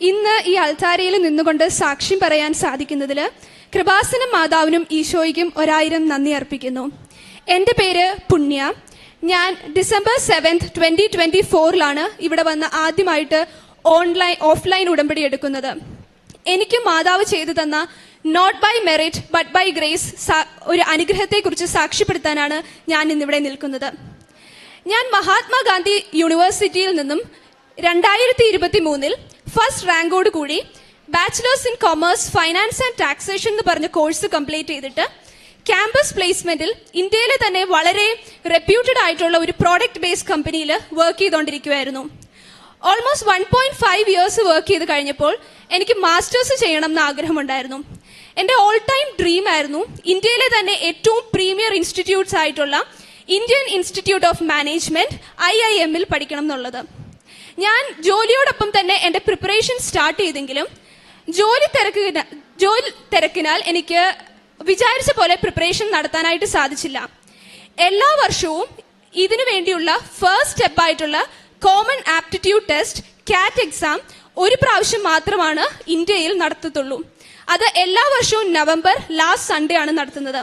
ഇന്ന് ഈ അൾത്താരയിൽ നിന്നുകൊണ്ട് സാക്ഷ്യം പറയാൻ സാധിക്കുന്നതിൽ കൃപാസനം മാതാവിനും ഈശോയ്ക്കും ഒരായിരം നന്ദി അർപ്പിക്കുന്നു. എന്റെ പേര് പുണ്യ. ഞാൻ ഡിസംബർ സെവൻത് ട്വന്റി ട്വന്റി ഫോറിലാണ് ഇവിടെ വന്ന് ആദ്യമായിട്ട് ഓൺലൈൻ ഓഫ്ലൈൻ ഉടമ്പടി എടുക്കുന്നത്. എനിക്ക് മാതാവ് ചെയ്തു തന്ന not by merit but by grace ഒരു അനുഗ്രഹത്തെക്കുറിച്ച് സാക്ഷ്യപ്പെടുത്താനാണ് ഞാൻ ഇന്നിവിടെ നിൽക്കുന്നത്. ഞാൻ മഹാത്മാഗാന്ധി യൂണിവേഴ്സിറ്റിയിൽ നിന്നും രണ്ടായിരത്തി ഇരുപത്തി മൂന്നിൽ ഫസ്റ്റ് റാങ്കോട് കൂടി bachelors in commerce finance and taxation എന്ന് പറഞ്ഞ കോഴ്സ് കംപ്ലീറ്റ് ചെയ്തിട്ട് ക്യാമ്പസ് പ്ലേസ്മെന്റിൽ ഇന്ത്യയിലെ തന്നെ വളരെ റെപ്യൂട്ടഡ് ആയിട്ടുള്ള ഒരു പ്രോഡക്റ്റ് ബേസ്ഡ് കമ്പനിയിൽ work ചെയ്തുകൊണ്ടിരിക്കുകയായിരുന്നു almost one point five years work ചെയ്ത് കഴിഞ്ഞപ്പോൾ എനിക്ക് മാസ്റ്റേഴ്സ് ചെയ്യണം എന്ന് ആഗ്രഹമുണ്ടായിരുന്നു. എന്റെ ഓൾ ടൈം ഡ്രീം ആയിരുന്നു ഇന്ത്യയിലെ തന്നെ ഏറ്റവും പ്രീമിയർ ഇൻസ്റ്റിറ്റ്യൂട്ട്സ് ആയിട്ടുള്ള Indian institute of management I I എമ്മിൽ പഠിക്കണം എന്നുള്ളത്. ഞാൻ ജോലിയോടൊപ്പം തന്നെ എന്റെ പ്രിപ്പറേഷൻ സ്റ്റാർട്ട് ചെയ്തെങ്കിലും ജോലി തിരക്കിന ജോലി തിരക്കിനാൽ എനിക്ക് വിചാരിച്ച പോലെ പ്രിപ്പറേഷൻ നടത്താനായിട്ട് സാധിച്ചില്ല. എല്ലാ വർഷവും ഇതിനു വേണ്ടിയുള്ള first സ്റ്റെപ്പായിട്ടുള്ള common aptitude test CAT exam ഒരു പ്രാവശ്യം മാത്രമാണ് ഇന്ത്യയിൽ നടത്തത്തുള്ളൂ. അത് എല്ലാ വർഷവും നവംബർ ലാസ്റ്റ് സൺഡേ ആണ് നടത്തുന്നത്.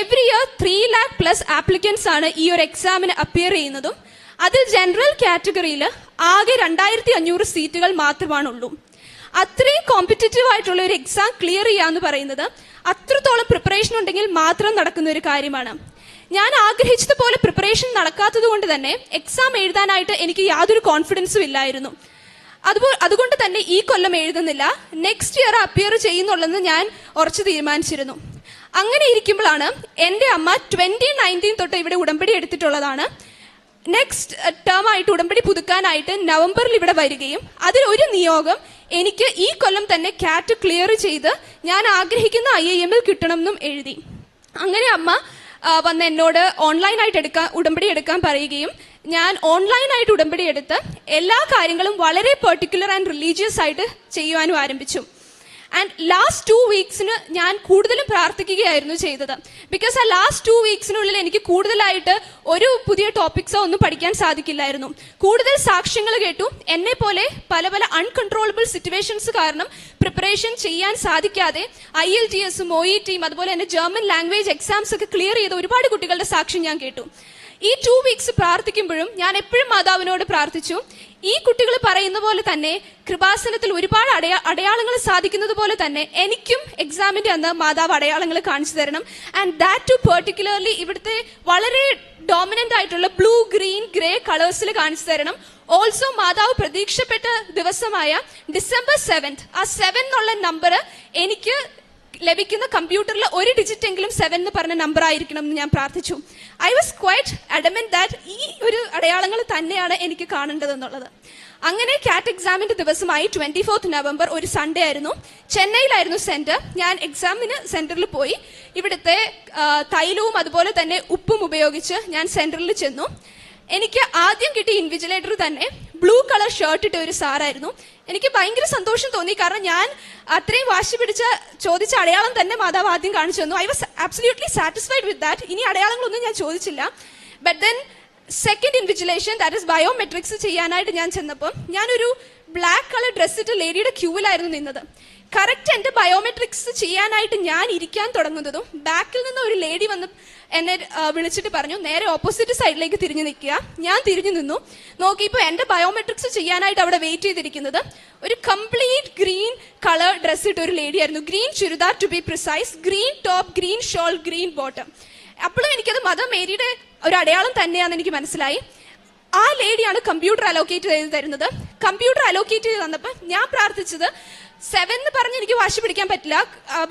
Every year three lakh plus applicants ആണ് ഈ ഒരു എക്സാമിന് അപ്പിയർ ചെയ്യുന്നതും. അതിൽ ജനറൽ കാറ്റഗറിയിൽ ആകെ രണ്ടായിരത്തി അഞ്ഞൂറ് സീറ്റുകൾ മാത്രമാണുള്ളൂ. അത്രയും കോമ്പറ്റീറ്റീവ് ആയിട്ടുള്ള ഒരു എക്സാം ക്ലിയർ ചെയ്യാന്ന് പറയുന്നത് അത്രത്തോളം പ്രിപ്പറേഷൻ ഉണ്ടെങ്കിൽ മാത്രം നടക്കുന്ന ഒരു കാര്യമാണ്. ഞാൻ ആഗ്രഹിച്ചതുപോലെ പ്രിപ്പറേഷൻ നടക്കാത്തത് കൊണ്ട് തന്നെ എക്സാം എഴുതാനായിട്ട് എനിക്ക് യാതൊരു കോൺഫിഡൻസും ഇല്ലായിരുന്നു. അതുപോലെ അതുകൊണ്ട് തന്നെ ഈ കൊല്ലം എഴുതുന്നില്ല. നെക്സ്റ്റ് ഇയർ അപ്പിയർ ചെയ്യുന്നുള്ളതെന്ന് ഞാൻ ഉറച്ചു തീരുമാനിച്ചിരുന്നു. അങ്ങനെ ഇരിക്കുമ്പോഴാണ് എന്റെ അമ്മ ട്വന്റി നയന്റീൻ തൊട്ട് ഇവിടെ ഉടമ്പടി എടുത്തിട്ടുള്ളതാണ്. നെക്സ്റ്റ് ടേം ആയിട്ട് ഉടമ്പടി പുതുക്കാനായിട്ട് നവംബറിൽ ഇവിടെ വരികയും അതിൽ ഒരു നിയോഗം എനിക്ക് ഈ കൊല്ലം തന്നെ കാറ്റ് ക്ലിയർ ചെയ്ത് ഞാൻ ആഗ്രഹിക്കുന്ന ഐ ഐ എമ്മിൽ കിട്ടണമെന്നും എഴുതി. അങ്ങനെ അമ്മ വന്ന് എന്നോട് ഓൺലൈനായിട്ട് എടുക്കാൻ ഉടമ്പടി എടുക്കാൻ പറയുകയും ഞാൻ ഓൺലൈനായിട്ട് ഉടമ്പടി എടുത്ത് എല്ലാ കാര്യങ്ങളും വളരെ പെർട്ടിക്കുലർ ആൻഡ് റിലീജിയസ് ആയിട്ട് ചെയ്യുവാനും ആരംഭിച്ചു. ആൻഡ് ലാസ്റ്റ് ടു വീക്സിന് ഞാൻ കൂടുതലും പ്രാർത്ഥിക്കുകയായിരുന്നു ചെയ്തത്. ബിക്കോസ് ആ ലാസ്റ്റ് ടു വീക്സിനുള്ളിൽ എനിക്ക് കൂടുതലായിട്ട് ഒരു പുതിയ ടോപ്പിക്സോ ഒന്നും പഠിക്കാൻ സാധിക്കില്ലായിരുന്നു. കൂടുതൽ സാക്ഷ്യങ്ങൾ കേട്ടു. എന്നെ പോലെ പല പല അൺകൺട്രോളബിൾ സിറ്റുവേഷൻസ് കാരണം പ്രിപ്പറേഷൻ ചെയ്യാൻ സാധിക്കാതെ ഐ എൽ ടി എസും ഒ ഇ ടിയും അതുപോലെ തന്നെ ജർമ്മൻ ലാംഗ്വേജ് എക്സാംസ് ഒക്കെ ക്ലിയർ ചെയ്ത ഒരുപാട് കുട്ടികളുടെ സാക്ഷ്യം ഞാൻ കേട്ടു. ഈ ടു വീക്സ് പ്രാർത്ഥിക്കുമ്പോഴും ഞാൻ എപ്പോഴും മാതാവിനോട് പ്രാർത്ഥിച്ചു. ഈ കുട്ടികൾ പറയുന്ന പോലെ തന്നെ കൃപാസനത്തിൽ ഒരുപാട് അടയാ അടയാളങ്ങൾ സാധിക്കുന്നത് പോലെ തന്നെ എനിക്കും എക്സാമിന്റെ അന്ന് മാതാവ് അടയാളങ്ങൾ കാണിച്ചു തരണം. ആൻഡ് ദാറ്റ് ടു പെർട്ടിക്കുലർലി ഇവിടുത്തെ വളരെ ഡോമിനന്റ് ആയിട്ടുള്ള ബ്ലൂ ഗ്രീൻ ഗ്രേ കളേഴ്സിൽ കാണിച്ചു തരണം. ഓൾസോ മാതാവ് പ്രതീക്ഷപ്പെട്ട ദിവസമായ ഡിസംബർ സെവൻത് ആ സെവൻ എന്നുള്ള നമ്പർ എനിക്ക് ലഭിക്കുന്ന കമ്പ്യൂട്ടറിൽ ഒരു ഡിജിറ്റ് എങ്കിലും സെവൻ എന്ന് പറഞ്ഞ നമ്പർ ആയിരിക്കണം എന്ന് ഞാൻ പ്രാർത്ഥിച്ചു. I was quite adamant that ഈ ഒരു അടയാളങ്ങൾ തന്നെയാണ് എനിക്ക് കാണേണ്ടതെന്നുള്ളത് അങ്ങനെ കാറ്റ് എക്സാമിന്റെ ദിവസമായി ട്വന്റി ഫോർത്ത് നവംബർ ഒരു സൺഡേ ആയിരുന്നു. ചെന്നൈയിലായിരുന്നു സെന്റർ ഞാൻ എക്സാമിന് സെന്ററിൽ പോയി. ഇവിടുത്തെ തൈലവും അതുപോലെ തന്നെ ഉപ്പും ഉപയോഗിച്ച് ഞാൻ സെന്ററിൽ ചെന്നു. എനിക്ക് ആദ്യം കിട്ടിയ ഇൻവിജിലേറ്റർ തന്നെ ബ്ലൂ കളർ ഷർട്ട് ഇട്ട ഒരു സാറായിരുന്നു. എനിക്ക് ഭയങ്കര സന്തോഷം തോന്നി. കാരണം ഞാൻ അത്രയും വാശി പിടിച്ച ചോദിച്ച അടയാളം തന്നെ മാതാവ് ആദ്യം കാണിച്ചു തന്നു. I was absolutely satisfied with that ഇനി അടയാളങ്ങളൊന്നും ഞാൻ ചോദിച്ചില്ല. But then second invigilation that is biometrics ചെയ്യാനായിട്ട് ഞാൻ ചെന്നപ്പോൾ ഞാനൊരു ബ്ലാക്ക് കളർ ഡ്രസ്സ് ഇട്ട ലേഡിയുടെ ക്യൂവിലായിരുന്നു നിന്നത്. കറക്റ്റ് എന്റെ ബയോമെട്രിക്സ് ചെയ്യാനായിട്ട് ഞാൻ ഇരിക്കാൻ തുടങ്ങുന്നതും ബാക്കിൽ നിന്ന് ഒരു ലേഡി വന്ന് എന്നെ വിളിച്ചിട്ട് പറഞ്ഞു നേരെ ഓപ്പോസിറ്റ് സൈഡിലേക്ക് തിരിഞ്ഞു നിൽക്കുക. ഞാൻ തിരിഞ്ഞു നിന്നു. നോക്കി നോക്കിയപ്പോൾ എന്റെ ബയോമെട്രിക്സ് ചെയ്യാനായിട്ട് അവിടെ വെയിറ്റ് ചെയ്തിരിക്കുന്നത് ഒരു കംപ്ലീറ്റ് ഗ്രീൻ കളർ ഡ്രസ് ഇട്ട ഒരു ലേഡി ആയിരുന്നു. Green churidar to be precise green top green shawl green bottom അപ്പോഴും എനിക്കത് മദർ മേരിയുടെ ഒരു അടയാളം തന്നെയാണെന്ന് എനിക്ക് മനസ്സിലായി. ആ ലേഡിയാണ് കമ്പ്യൂട്ടർ അലോക്കേറ്റ് ചെയ്ത് തരുന്നത്. കമ്പ്യൂട്ടർ അലോക്കേറ്റ് ചെയ്ത് തന്നപ്പോൾ ഞാൻ പ്രാർത്ഥിച്ചത് സെവൻ എന്ന് പറഞ്ഞ് എനിക്ക് വാശി പിടിക്കാൻ പറ്റില്ല.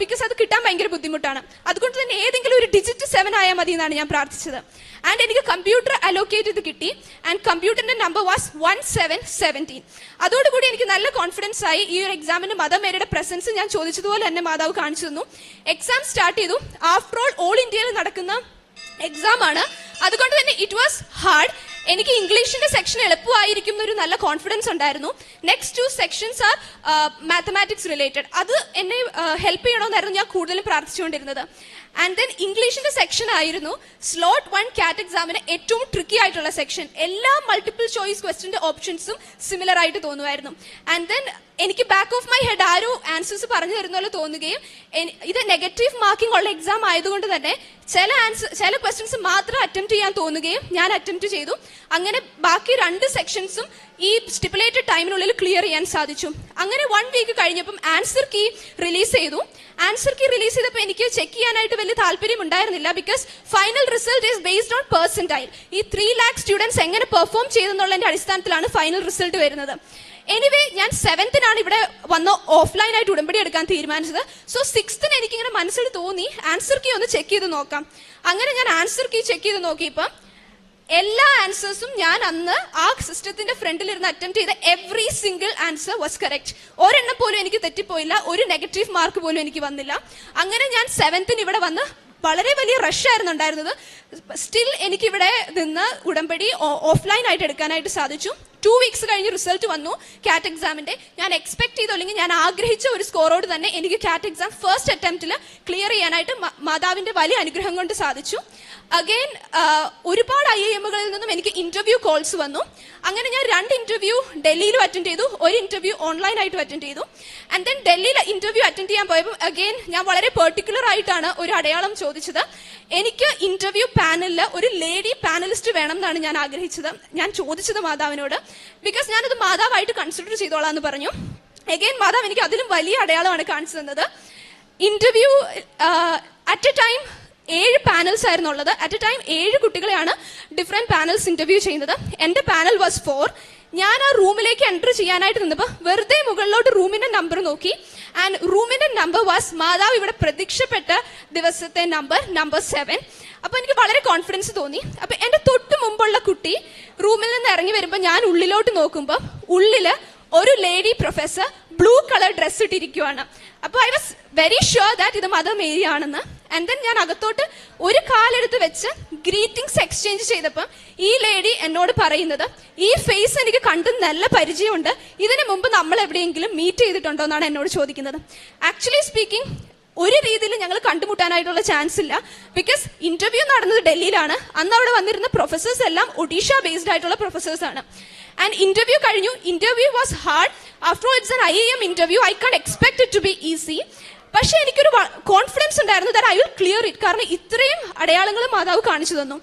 ബിക്കോസ് അത് കിട്ടാൻ ഭയങ്കര ബുദ്ധിമുട്ടാണ്. അതുകൊണ്ട് തന്നെ ഏതെങ്കിലും ഒരു ഡിജിറ്റ് സെവൻ ആയാൽ മതി എന്നാണ് ഞാൻ പ്രാർത്ഥിച്ചത്. ആൻഡ് എനിക്ക് കമ്പ്യൂട്ടർ അലോക്കേറ്റ് ചെയ്ത് കിട്ടി. ആൻഡ് കമ്പ്യൂട്ടറിന്റെ number was one seven seventeen അതോടുകൂടി എനിക്ക് നല്ല കോൺഫിഡൻസ് ആയി ഈ ഒരു എക്സാമിന് മദർ മേരിയുടെ പ്രസൻസ് ഞാൻ ചോദിച്ചതുപോലെ തന്നെ മാതാവ് കാണിച്ചു തന്നു. എക്സാം സ്റ്റാർട്ട് ചെയ്തു. ആഫ്റ്റർ ഓൾ ഓൾ ഇന്ത്യയിൽ നടക്കുന്ന എക്സാം ആണ്. അതുകൊണ്ട് തന്നെ ഇറ്റ് വാസ് ഹാർഡ് എനിക്ക് ഇംഗ്ലീഷിന്റെ സെക്ഷൻ എളുപ്പമായിരിക്കും എന്നൊരു നല്ല കോൺഫിഡൻസ് ഉണ്ടായിരുന്നു. Next two sections are mathematics related അത് എന്നെ ഹെൽപ്പ് ചെയ്യണമെന്നായിരുന്നു ഞാൻ കൂടുതലും പ്രാർത്ഥിച്ചുകൊണ്ടിരുന്നത്. ആൻഡ് ദെൻ ഇംഗ്ലീഷിന്റെ സെക്ഷൻ ആയിരുന്നു സ്ലോട്ട് വൺ കാറ്റ് എക്സാമിന് ഏറ്റവും ട്രിക്കി ആയിട്ടുള്ള സെക്ഷൻ എല്ലാ മൾട്ടിപ്പിൾ ചോയ്സ് ക്വസ്റ്റിന്റെ ഓപ്ഷൻസും സിമിലർ ആയിട്ട് തോന്നുമായിരുന്നു. ആൻഡ് ദെൻ എനിക്ക് ബാക്ക് ഓഫ് മൈ ഹെഡ് ആരോ ആൻസേഴ്സ് പറഞ്ഞു തരുന്ന പോലെ തോന്നുകയും ഇത് നെഗറ്റീവ് മാർക്കിംഗ് ഉള്ള എക്സാം ആയതുകൊണ്ട് തന്നെ ചില ആൻസർ ചില ക്വസ്റ്റ്യൻസ് മാത്രം അറ്റംപ്റ്റ് ചെയ്യാൻ തോന്നുകയും ഞാൻ അറ്റംപ്റ്റ് ചെയ്തു. അങ്ങനെ ബാക്കി രണ്ട് സെക്ഷൻസും ഈ സ്റ്റിപ്പുലേറ്റഡ് ടൈമിനുള്ളിൽ ക്ലിയർ ചെയ്യാൻ സാധിച്ചു. അങ്ങനെ വൺ വീക്ക് കഴിഞ്ഞപ്പം ആൻസർ കീ റിലീസ് ചെയ്തു. ആൻസർ കീ റിലീസ് ചെയ്തപ്പോൾ എനിക്ക് ചെക്ക് ചെയ്യാനായിട്ട് വലിയ താല്പര്യം ഉണ്ടായിരുന്നില്ല because final result is based on percentile ഈ ത്രീ ലാക്ക് സ്റ്റുഡൻസ് എങ്ങനെ പെർഫോം ചെയ്തെന്നുള്ളതിന്റെ അടിസ്ഥാനത്തിലാണ് ഫൈനൽ റിസൾട്ട് വരുന്നത്. എനിവേ ഞാൻ സെവൻത്തിനാണ് ഇവിടെ വന്ന് ഓഫ്ലൈൻ ആയിട്ട് ഉടമ്പടി എടുക്കാൻ തീരുമാനിച്ചത്. സോ സിക്സ്ത്തിന് എനിക്ക് ഇങ്ങനെ മനസ്സിൽ തോന്നി. ആൻസർ കീ ഒന്ന് ചെക്ക് ചെയ്ത് നോക്കാം. അങ്ങനെ ഞാൻ ആൻസർ കീ ചെക്ക് ചെയ്ത് നോക്കിയപ്പം എല്ലാ ആൻസേഴ്സും ഞാൻ അന്ന് ആ സിസ്റ്റത്തിന്റെ ഫ്രണ്ടിൽ ഇരുന്ന് അറ്റംപ്റ്റ് ചെയ്ത every single answer was correct ഒരെണ്ണം പോലും എനിക്ക് തെറ്റിപ്പോയില്ല. ഒരു നെഗറ്റീവ് മാർക്ക് പോലും എനിക്ക് വന്നില്ല. അങ്ങനെ ഞാൻ സെവൻത്തിന് ഇവിടെ വന്ന് വളരെ വലിയ റഷ് ആയിരുന്നു ഉണ്ടായിരുന്നത്. സ്റ്റിൽ എനിക്കിവിടെ നിന്ന് ഉടമ്പടി ഓഫ്ലൈൻ ആയിട്ട് എടുക്കാനായിട്ട് സാധിച്ചു. ടു വീക്സ് കഴിഞ്ഞ് റിസൾട്ട് വന്നു. കാറ്റ് എക്സാമിന്റെ ഞാൻ എക്സ്പെക്ട് ചെയ്തു അല്ലെങ്കിൽ ഞാൻ ആഗ്രഹിച്ച ഒരു സ്കോറോട് തന്നെ എനിക്ക് കാറ്റ് എക്സാം ഫസ്റ്റ് അറ്റംപ്റ്റിൽ ക്ലിയർ ചെയ്യാനായിട്ട് മാതാവിന്റെ വലിയ അനുഗ്രഹം കൊണ്ട് സാധിച്ചു. അഗെയിൻ ഒരുപാട് ഐ എമ്മുകളിൽ നിന്നും എനിക്ക് ഇന്റർവ്യൂ കോൾസ് വന്നു. അങ്ങനെ ഞാൻ രണ്ട് ഇന്റർവ്യൂ ഡൽഹിയിലും അറ്റൻഡ് ചെയ്തു. ഒരു ഇന്റർവ്യൂ ഓൺലൈൻ ആയിട്ട് അറ്റൻഡ് ചെയ്തു. ആൻഡ് ദെൻ ഡൽഹിയിൽ ഇന്റർവ്യൂ അറ്റൻഡ് ചെയ്യാൻ പോയപ്പോൾ അഗെയിൻ ഞാൻ വളരെ പെർട്ടിക്കുലർ ആയിട്ടാണ് ഒരു അടയാളം ചോദിച്ചത്. എനിക്ക് ഇന്റർവ്യൂ പാനലിൽ ഒരു ലേഡി പാനലിസ്റ്റ് വേണം എന്നാണ് ഞാൻ ആഗ്രഹിച്ചത്. ഞാൻ ചോദിച്ചത് മാതാവിനോട് ബിക്കോസ് ഞാനത് മാതാവായിട്ട് കൺസിഡർ ചെയ്തോളാം എന്ന് പറഞ്ഞു. എഗെയിൻ മാതാവ് എനിക്ക് അതിലും വലിയ അടയാളമാണ് കാണിച്ചു തന്നത്. ഇന്റർവ്യൂ അറ്റ് എ ടൈം ഏഴ് പാനൽസ് ആയിരുന്നു ഉള്ളത് അറ്റ് എ ടൈം ഏഴ് കുട്ടികളെയാണ് ഡിഫറെന്റ് പാനൽസ് ഇന്റർവ്യൂ ചെയ്യുന്നത്. എന്റെ പാനൽ വാസ് ഫോർ ഞാൻ ആ റൂമിലേക്ക് എന്റർ ചെയ്യാനായിട്ട് നിന്നപ്പോൾ വെറുതെ മുകളിലോട്ട് റൂമിന്റെ നമ്പർ നോക്കി. ആൻഡ് റൂമിന്റെ നമ്പർ വാസ് മാതാവ് ഇവിടെ പ്രതീക്ഷപ്പെട്ട ദിവസത്തെ നമ്പർ നമ്പർ സെവൻ അപ്പൊ എനിക്ക് വളരെ കോൺഫിഡൻസ് തോന്നി. അപ്പൊ എന്റെ തൊട്ട് മുമ്പുള്ള കുട്ടി റൂമിൽ നിന്ന് ഇറങ്ങി വരുമ്പോൾ ഞാൻ ഉള്ളിലോട്ട് നോക്കുമ്പോൾ ഉള്ളിൽ ഒരു lady professor blue colour dress ഇട്ടിരിക്കുവാണ്. അപ്പോൾ I was very sure that ഇത് മദർ മേരി ആണെന്ന്. ആൻഡ് ദെൻ ഞാൻ അകത്തോട്ട് ഒരു കാലെടുത്ത് വെച്ച് ഗ്രീറ്റിംഗ്സ് എക്സ്ചേഞ്ച് ചെയ്തപ്പം ഈ ലേഡി എന്നോട് പറയുന്നത് ഈ ഫേസ് എനിക്ക് കണ്ട് നല്ല പരിചയമുണ്ട്. ഇതിനു മുമ്പ് നമ്മൾ എവിടെയെങ്കിലും മീറ്റ് ചെയ്തിട്ടുണ്ടോ എന്നാണ് എന്നോട് ചോദിക്കുന്നത്. ആക്ച്വലി സ്പീക്കിംഗ് ഒരു രീതിയിൽ ഞങ്ങൾ കണ്ടുമുട്ടാനായിട്ടുള്ള ചാൻസ് ഇല്ല. ബിക്കോസ് ഇന്റർവ്യൂ നടന്നത് ഡൽഹിയിലാണ്. അന്ന് അവിടെ വന്നിരുന്ന പ്രൊഫസേഴ്സ് എല്ലാം ഒഡീഷ ബേസ്ഡ് ആയിട്ടുള്ള പ്രൊഫസേഴ്സ് ആണ്. ആൻഡ് ഇന്റർവ്യൂ കഴിഞ്ഞു. Interview was hard after it's N I M interview I can't expect it to be easy പക്ഷെ എനിക്കൊരു കോൺഫിഡൻസ് ഉണ്ടായിരുന്നു. That I will clear it കാരണം ഇത്രയും അടയാളങ്ങൾ മാതാവ് കാണിച്ചു തന്നു.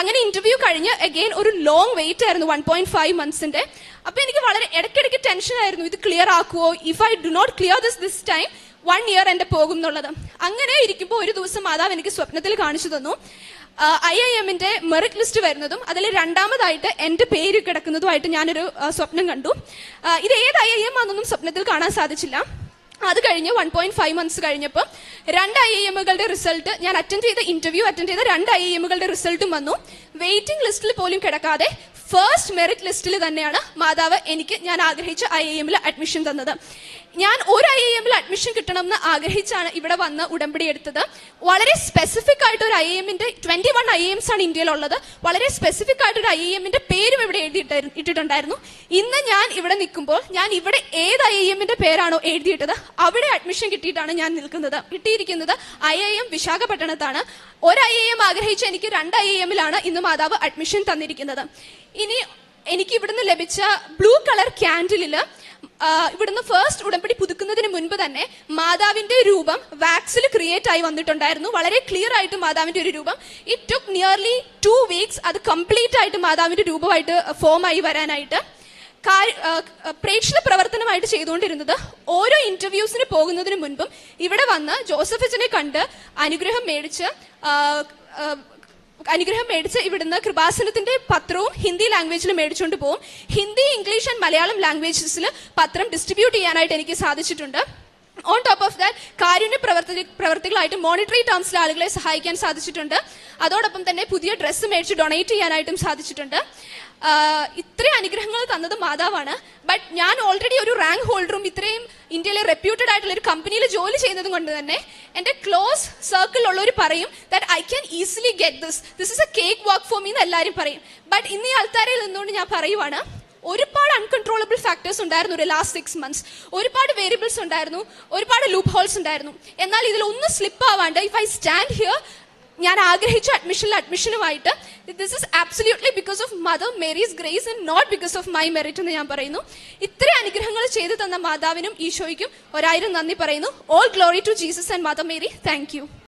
അങ്ങനെ ഇന്റർവ്യൂ കഴിഞ്ഞ് അഗെയിൻ ഒരു ലോങ് വെയിറ്റ് ആയിരുന്നു. വൺ പോയിന്റ് ഫൈവ് മന്ത്സിന്റെ അപ്പൊ എനിക്ക് വളരെ ഇടയ്ക്കിടയ്ക്ക് ടെൻഷൻ ആയിരുന്നു. ഇത് clear ആക്കുവോ? If I do not clear this this time one year എന്റെ പോകും എന്നുള്ളത്. അങ്ങനെ ഇരിക്കുമ്പോൾ ഒരു ദിവസം മാതാവ് എനിക്ക് സ്വപ്നത്തിൽ കാണിച്ചു തന്നു. ഐ ഐ എമ്മിന്റെ മെറിറ്റ് ലിസ്റ്റ് വരുന്നതും അതിൽ രണ്ടാമതായിട്ട് എന്റെ പേര് കിടക്കുന്നതുമായിട്ട് ഞാനൊരു സ്വപ്നം കണ്ടു. ഇത് ഏത് ഐ ഐ എം ആണെന്നൊന്നും സ്വപ്നത്തിൽ കാണാൻ സാധിച്ചില്ല. അത് കഴിഞ്ഞ് വൺ പോയിന്റ് ഫൈവ് മന്ത്സ് കഴിഞ്ഞപ്പോൾ രണ്ട് ഐ എമ്മുകളുടെ റിസൾട്ട് ഞാൻ അറ്റൻഡ് ചെയ്ത ഇന്റർവ്യൂ അറ്റൻഡ് ചെയ്ത രണ്ട് ഐ എമ്മുകളുടെ റിസൾട്ടും വന്നു. വെയിറ്റിംഗ് ലിസ്റ്റിൽ പോലും കിടക്കാതെ ഫസ്റ്റ് മെറിറ്റ് ലിസ്റ്റിൽ തന്നെയാണ് മാതാവ് എനിക്ക് ഞാൻ ആഗ്രഹിച്ച ഐ എമ്മിൽ അഡ്മിഷൻ തന്നത്. ഞാൻ ഒരു ഐ എമ്മിൽ അഡ്മിഷൻ കിട്ടണം എന്ന് ആഗ്രഹിച്ചാണ് ഇവിടെ വന്ന് ഉടമ്പടി എടുത്തത്. വളരെ സ്പെസിഫിക് ആയിട്ട് ഒരു ഐ എമ്മിന്റെ ട്വന്റി വൺ ഐ എംസ് ആണ് ഇന്ത്യയിലുള്ളത്. വളരെ സ്പെസിഫിക് ആയിട്ട് ഒരു ഐ എമ്മിന്റെ പേരും ഇവിടെ എഴുതിയിട്ടായിരുന്നു ഇട്ടിട്ടുണ്ടായിരുന്നു. ഇന്ന് ഞാൻ ഇവിടെ നിൽക്കുമ്പോൾ ഞാൻ ഇവിടെ ഏത് ഐ എമ്മിന്റെ പേരാണോ എഴുതിയിട്ടത് അവിടെ അഡ്മിഷൻ കിട്ടിയിട്ടാണ് ഞാൻ നിൽക്കുന്നത്. കിട്ടിയിരിക്കുന്നത് ഐ ഐ എം വിശാഖപട്ടണത്താണ്. ഒരു ഐ എം ആഗ്രഹിച്ച് എനിക്ക് രണ്ട് ഐ എമ്മിലാണ് ഇന്ന് മാതാവ് അഡ്മിഷൻ തന്നിരിക്കുന്നത്. ഇനി എനിക്ക് ഇവിടുന്ന് ലഭിച്ച ബ്ലൂ കളർ ക്യാൻഡിലിൽ ഇവിടുന്ന് ഫസ്റ്റ് ഉടമ്പടി പുതുക്കുന്നതിന് മുൻപ് തന്നെ മാതാവിന്റെ രൂപം വാക്സിൽ ക്രിയേറ്റ് ആയി വന്നിട്ടുണ്ടായിരുന്നു. വളരെ ക്ലിയർ ആയിട്ട് മാതാവിന്റെ ഒരു രൂപം. It took nearly two weeks അത് കംപ്ലീറ്റ് ആയിട്ട് മാതാവിന്റെ രൂപമായിട്ട് ഫോം ആയി വരാനായിട്ട്. പ്രേക്ഷക പ്രവർത്തനമായിട്ട് ചെയ്തുകൊണ്ടിരുന്നത് ഓരോ ഇന്റർവ്യൂസിന് പോകുന്നതിന് മുൻപും ഇവിടെ വന്ന് ജോസഫച്ചനെ കണ്ട് അനുഗ്രഹം മേടിച്ച് അനുഗ്രഹം മേടിച്ച് ഇവിടുന്ന് കൃപാസനത്തിന്റെ പത്രവും ഹിന്ദി ലാംഗ്വേജിൽ മേടിച്ചുകൊണ്ട് പോകും ഹിന്ദി ഇംഗ്ലീഷ് ആൻഡ് മലയാളം ലാംഗ്വേജസിൽ പത്രം ഡിസ്ട്രിബ്യൂട്ട് ചെയ്യാനായിട്ട് എനിക്ക് സാധിച്ചിട്ടുണ്ട്. ഓൺ ടോപ്പ് ഓഫ് ദാറ്റ് കാരുണ്യ പ്രവർത്തി പ്രവർത്തികളായിട്ട് മോണിറ്ററി ടേംസിലെ ആളുകളെ സഹായിക്കാൻ സാധിച്ചിട്ടുണ്ട്. അതോടൊപ്പം തന്നെ പുതിയ ഡ്രസ്സ് മേടിച്ച് ഡൊണേറ്റ് ചെയ്യാനായിട്ടും സാധിച്ചിട്ടുണ്ട്. ഇത്രയും അനുഗ്രഹങ്ങൾ തന്നത് മാതാവാണ്. ബട്ട് ഞാൻ ഓൾറെഡി ഒരു റാങ്ക് ഹോൾഡറും ഇത്രയും ഇന്ത്യയിലെ റെപ്യൂട്ടഡ് ആയിട്ടുള്ള ഒരു കമ്പനിയിൽ ജോലി ചെയ്യുന്നത് കൊണ്ട് തന്നെ എന്റെ ക്ലോസ് സർക്കിളിലുള്ളവർ പറയും that I can easily get this this is a cake work for me എന്ന് എല്ലാവരും പറയും. ബട്ട് ഇന്ന് ഈ ആൾക്കാരിൽ നിന്നുകൊണ്ട് ഞാൻ പറയുവാണ് ഒരുപാട് അൺകൺട്രോളബിൾ ഫാക്ടേഴ്സ് ഉണ്ടായിരുന്നു ഒരു ലാസ്റ്റ് സിക്സ് മന്ത്സ് ഒരുപാട് വേരിയബിൾസ് ഉണ്ടായിരുന്നു ഒരുപാട് ലൂപ്പ് ഹോൾസ് ഉണ്ടായിരുന്നു. എന്നാൽ ഇതിൽ ഒന്ന് സ്ലിപ്പ് ആവാണ്ട് ഇഫ് ഐ സ്റ്റാൻഡ് ഹിയർ ഞാൻ ആഗ്രഹിച്ച അഡ്മിഷനിൽ അഡ്മിഷനുമായിട്ട് this is absolutely because of Mother Mary's grace and not because of my merit എന്ന് ഞാൻ പറയുന്നു. ഇത്രയും അനുഗ്രഹങ്ങൾ ചെയ്തു തന്ന മാതാവിനും ഈശോയ്ക്കും ഒരായിരം നന്ദി പറയുന്നു. All glory to Jesus and Mother Mary thank